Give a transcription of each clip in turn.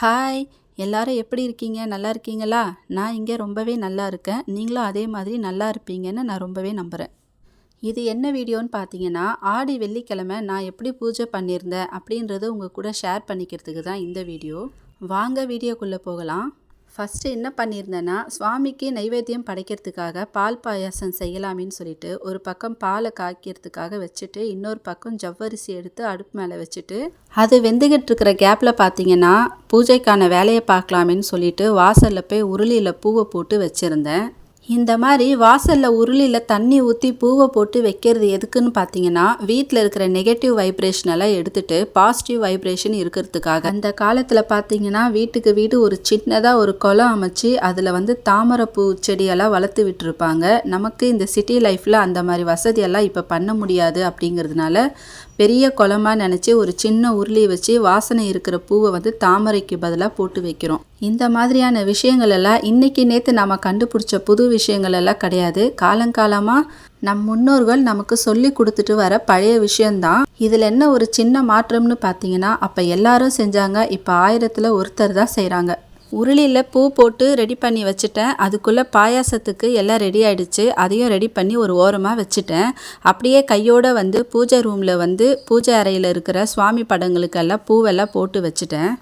Hi எல்லாரும் எப்படி இருக்கீங்க? நல்லா இருக்கீங்களா? நான் இங்கே ரொம்பவே நல்லா இருக்கேன். நீங்களும் அதே மாதிரி நல்லா இருப்பீங்கன்னு நான் ரொம்பவே நம்புகிறேன் இது என்ன வீடியோன்னு பார்த்தீங்கன்னா ஆடி வெள்ளிக்கிழமை நான் எப்படி பூஜை பண்ணியிருந்தேன் அப்படின்றத உங்கள் கூட ஷேர் பண்ணிக்கிறதுக்கு தான் இந்த வீடியோ. வாங்க வீடியோக்குள்ளே போகலாம். ஃபஸ்ட்டு என்ன பண்ணியிருந்தேன்னா சுவாமிக்கு நைவேத்தியம் படைக்கிறதுக்காக பால் பாயாசம் செய்யலாமேன்னு சொல்லிட்டு ஒரு பக்கம் பாலை காய்க்கிறதுக்காக வச்சுட்டு இன்னொரு பக்கம் ஜவ்வரிசி எடுத்து அடுப்பு மேலே வச்சுட்டு அது வெந்துகிட்டு இருக்கிற கேப்பில் பார்த்தீங்கன்னா பூஜைக்கான வேலையை பார்க்கலாமேன்னு சொல்லிட்டு வாசலில் போய் உருளியில் பூவை போட்டு வச்சுருந்தேன். இந்த மாதிரி வாசலில் உருளியில் தண்ணி ஊற்றி பூவை போட்டு வைக்கிறது எதுக்குன்னு பார்த்தீங்கன்னா வீட்டில் இருக்கிற நெகட்டிவ் வைப்ரேஷன் எல்லாம் எடுத்துட்டு பாசிட்டிவ் வைப்ரேஷன் இருக்கிறதுக்காக. அந்த காலத்தில் பார்த்தீங்கன்னா வீட்டுக்கு வீடு ஒரு சின்னதாக ஒரு குளம் அமைச்சு அதில் வந்து தாமரைப்பூ செடியெல்லாம் வளர்த்து விட்டுருப்பாங்க. நமக்கு இந்த சிட்டி லைஃப்பில் அந்த மாதிரி வசதியெல்லாம் இப்போ பண்ண முடியாது அப்படிங்கிறதுனால பெரிய குளமா நினச்சி ஒரு சின்ன உருளி வச்சு வாசனை இருக்கிற பூவை வந்து தாமரைக்கு பதிலாக போட்டு வைக்கிறோம். இந்த மாதிரியான விஷயங்கள் எல்லாம் இன்னைக்கு நேற்று நாம் கண்டுபிடிச்ச புது விஷயங்கள் எல்லாம் கிடையாது. காலங்காலமாக நம் முன்னோர்கள் நமக்கு சொல்லி கொடுத்துட்டு வர பழைய விஷயம்தான். இதில் என்ன ஒரு சின்ன மாற்றம்னு பார்த்தீங்கன்னா அப்போ எல்லாரும் செஞ்சாங்க இப்போ ஆயிரத்தில் ஒருத்தர் தான் செய்கிறாங்க உருளியில் பூ போட்டு ரெடி பண்ணி வச்சுட்டேன். அதுக்குள்ளே பாயாசத்துக்கு எல்லாம் ரெடி ஆகிடுச்சு அதையும் ரெடி பண்ணி ஒரு ஓரமாக வச்சுட்டேன். அப்படியே கையோடு வந்து பூஜை ரூமில் வந்து பூஜை அறையில் இருக்கிற சுவாமி படங்களுக்கெல்லாம் பூவெல்லாம் போட்டு வச்சுட்டேன்.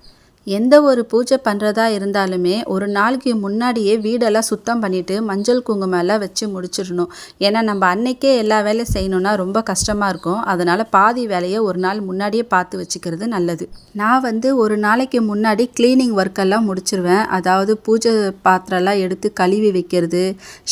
எந்த ஒரு பூஜை பண்ணுறதா இருந்தாலுமே ஒரு நாளைக்கு முன்னாடியே வீடெல்லாம் சுத்தம் பண்ணிவிட்டு மஞ்சள் குங்குமம் எல்லாம் வச்சு முடிச்சிடணும். ஏன்னா நம்ம அன்னைக்கே எல்லா வேலையும் செய்யணுன்னா ரொம்ப கஷ்டமாக இருக்கும். அதனால் பாதி வேலையை ஒரு நாள் முன்னாடியே பார்த்து வச்சுக்கிறது நல்லது. நான் வந்து ஒரு நாளைக்கு முன்னாடி க்ளீனிங் ஒர்க்கெல்லாம் முடிச்சிருவேன். அதாவது பூஜை பாத்திரம்லாம் எடுத்து கழுவி வைக்கிறது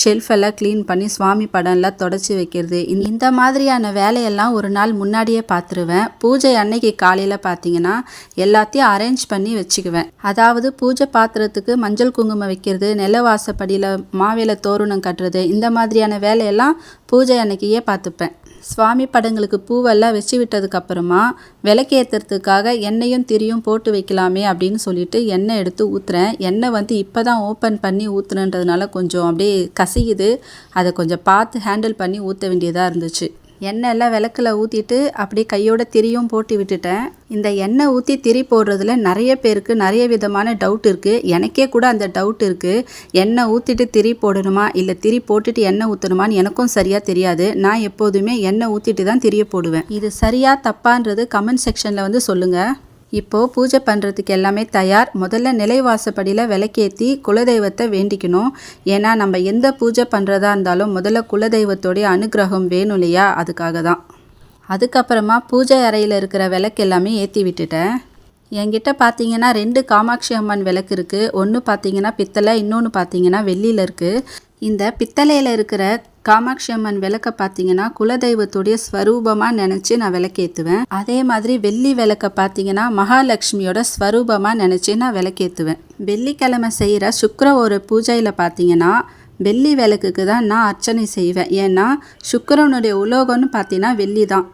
ஷெல்ஃபெல்லாம் க்ளீன் பண்ணி சுவாமி படம்லாம் தொடச்சி வைக்கிறது. இந்த மாதிரியான வேலையெல்லாம் ஒரு நாள் முன்னாடியே பார்த்துருவேன். பூஜை அன்னைக்கு காலையில் பார்த்தீங்கன்னா எல்லாத்தையும் அரேஞ்ச் பண்ணி வச்சுக்குவேன். அதாவது பூஜை பாத்திரத்துக்கு மஞ்சள் குங்குமம் வைக்கிறது நில வாசப்படியில் மாவேல தோரணம் கட்டுறது இந்த மாதிரியான வேலையெல்லாம் பூஜை அன்னைக்கையே பார்த்துப்பேன். சுவாமி படங்களுக்கு பூவெல்லாம் வச்சு விட்டதுக்கப்புறமா விளக்கேற்றுறதுக்காக எண்ணெயும் திரியும் போட்டு வைக்கலாமே அப்படின்னு சொல்லிட்டு எண்ணெய் எடுத்து ஊற்றுறேன் எண்ணெய் வந்து இப்போ தான் ஓப்பன் பண்ணி ஊற்றுனன்றதுனால கொஞ்சம் அப்படியே கசியுது. அதை கொஞ்சம் பார்த்து ஹேண்டில் பண்ணி ஊற்ற வேண்டியதாக இருந்துச்சு. எண்ணெய் எல்லாம் விளக்கில் ஊற்றிட்டு அப்படியே கையோட திரியும் போட்டு விட்டுட்டேன். இந்த எண்ணெய் ஊற்றி திரி போடுறதுல நிறைய பேருக்கு நிறைய விதமான டவுட் இருக்குது எனக்கே கூட அந்த டவுட் இருக்குது எண்ணெய் ஊற்றிட்டு திரி போடணுமா? இல்லை திரி போட்டுட்டு எண்ணெய் ஊற்றணுமான்னு எனக்கும் சரியாக தெரியாது. நான் எப்போதுமே எண்ணெய் ஊற்றிட்டு தான் திரிய போடுவேன். இது சரியாக தப்பான்றது கமெண்ட் செக்ஷனில் வந்து சொல்லுங்கள் இப்போது பூஜை பண்ணுறதுக்கு எல்லாமே தயார். முதல்ல நிலைவாசப்படியில் விளக்கேற்றி குலதெய்வத்தை வேண்டிக்கணும். ஏன்னா நம்ம எந்த பூஜை பண்ணுறதா இருந்தாலும் முதல்ல குலதெய்வத்தோடைய அனுகிரகம் வேணும் இல்லையா? அதுக்காக தான். அதுக்கப்புறமா பூஜை அறையில் இருக்கிற விளக்கு எல்லாமே ஏற்றி விட்டுட்டேன். என்கிட்ட பார்த்தீங்கன்னா ரெண்டு காமாட்சி அம்மன் விளக்கு இருக்குது ஒன்று பார்த்தீங்கன்னா பித்தளை இன்னொன்று பார்த்தீங்கன்னா வெள்ளியில் இருக்குது இந்த பித்தளையில் இருக்கிற காமாட்சி அம்மன் விளக்க பார்த்தீங்கன்னா குலதெய்வத்துடைய ஸ்வரூபமாக நினச்சி நான் விளக்கேற்றுவேன் அதே மாதிரி வெள்ளி விளக்க பார்த்தீங்கன்னா மகாலட்சுமியோட ஸ்வரூபமாக நினச்சி நான் விளக்கேற்றுவேன் வெள்ளிக்கிழமை செய்கிற சுக்கர ஒரு பூஜையில் பார்த்தீங்கன்னா வெள்ளி விளக்குக்கு தான் நான் அர்ச்சனை செய்வேன். ஏன்னா சுக்கரனுடைய உலோகம்னு பார்த்தீங்கன்னா வெள்ளி தான்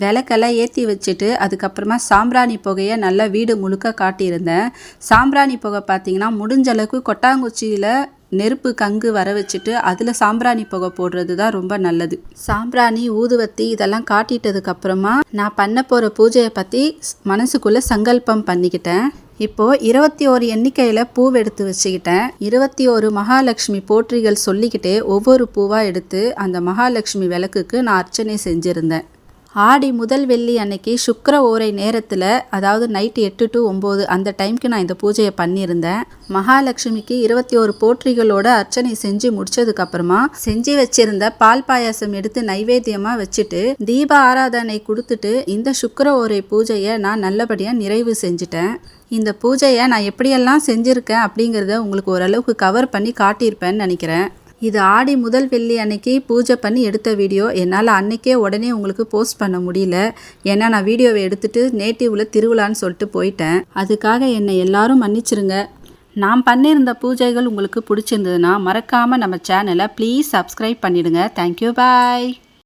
விளக்கெல்லாம் ஏற்றி வச்சுட்டு அதுக்கப்புறமா சாம்பிராணி புகையை நல்லா வீடு முழுக்க காட்டியிருந்தேன். சாம்பிராணி புகை பார்த்தீங்கன்னா முடிஞ்ச அளவுக்கு கொட்டாங்குச்சியில் நெருப்பு கங்கு வர வச்சுட்டு அதில் சாம்பிராணி புகை போடுறது தான் ரொம்ப நல்லது. சாம்பிராணி ஊதுவத்தி இதெல்லாம் காட்டிட்டதுக்கப்புறமா நான் பண்ண போகிற பூஜையை பற்றி மனசுக்குள்ளே சங்கல்பம் பண்ணிக்கிட்டேன். இப்போது இருபத்தி ஓரு எண்ணிக்கையில் பூவை எடுத்து வச்சுக்கிட்டேன். இருபத்தி ஒரு மகாலட்சுமி போற்றிகள் சொல்லிக்கிட்டே ஒவ்வொரு பூவாக எடுத்து அந்த மகாலட்சுமி விளக்குக்கு நான் அர்ச்சனை செஞ்சுருந்தேன். ஆடி முதல் வெள்ளி அன்னைக்கு சுக்கர ஓரை நேரத்தில் அதாவது நைட்டு எட்டு டு ஒம்பது அந்த டைம்க்கு நான் இந்த பூஜையை பண்ணியிருந்தேன். மகாலட்சுமிக்கு இருபத்தி ஒரு போற்றிகளோட அர்ச்சனை செஞ்சு முடிச்சதுக்கப்புறமா செஞ்சு வச்சிருந்த பால் பாயாசம் எடுத்து நைவேத்தியமாக வச்சுட்டு தீப ஆராதனை கொடுத்துட்டு இந்த சுக்கர ஓரை பூஜையை நான் நல்லபடியாக நிறைவு செஞ்சுட்டேன். இந்த பூஜையை நான் எப்படியெல்லாம் செஞ்சுருக்கேன் அப்படிங்கிறத உங்களுக்கு ஓரளவுக்கு கவர் பண்ணி காட்டியிருப்பேன்னு நினைக்கிறேன். இது ஆடி முதல் வெள்ளி அன்னைக்கு பூஜை பண்ணி எடுத்த வீடியோ. என்னால் அன்னைக்கே உடனே உங்களுக்கு போஸ்ட் பண்ண முடியல. ஏன்னா நான் வீடியோவை எடுத்துட்டு நேட்டிவில் திருவிழான்னு சொல்லிட்டு போயிட்டேன். அதுக்காக என்னை எல்லாரும் மன்னிச்சிருங்க. நான் பண்ணியிருந்த பூஜைகள் உங்களுக்கு பிடிச்சிருந்ததுன்னா மறக்காமல் நம்ம சேனலை ப்ளீஸ் சப்ஸ்கிரைப் பண்ணிவிடுங்க தேங்க்யூ பாய்